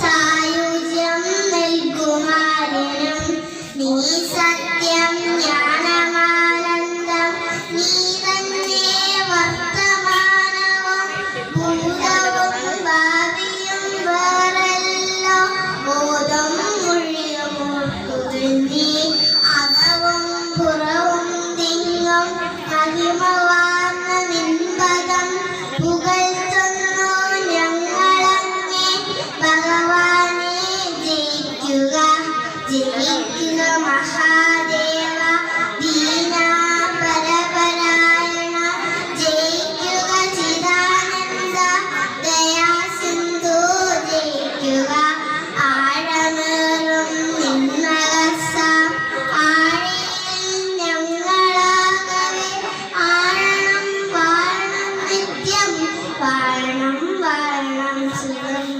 さい ജയിക്കുക മഹാദേവ ദീന പരപരായണ ജയിക്കുക ചിദാനന്ദ ദയാസിന്ധു ജയിക്കുക. ആഴമേറും നിന്നകസ ആഴിയിൽ ഞങ്ങളാകവേ. ആഴണം വാഴണം നിത്യം വാഴണം വാഴണം സുഖം.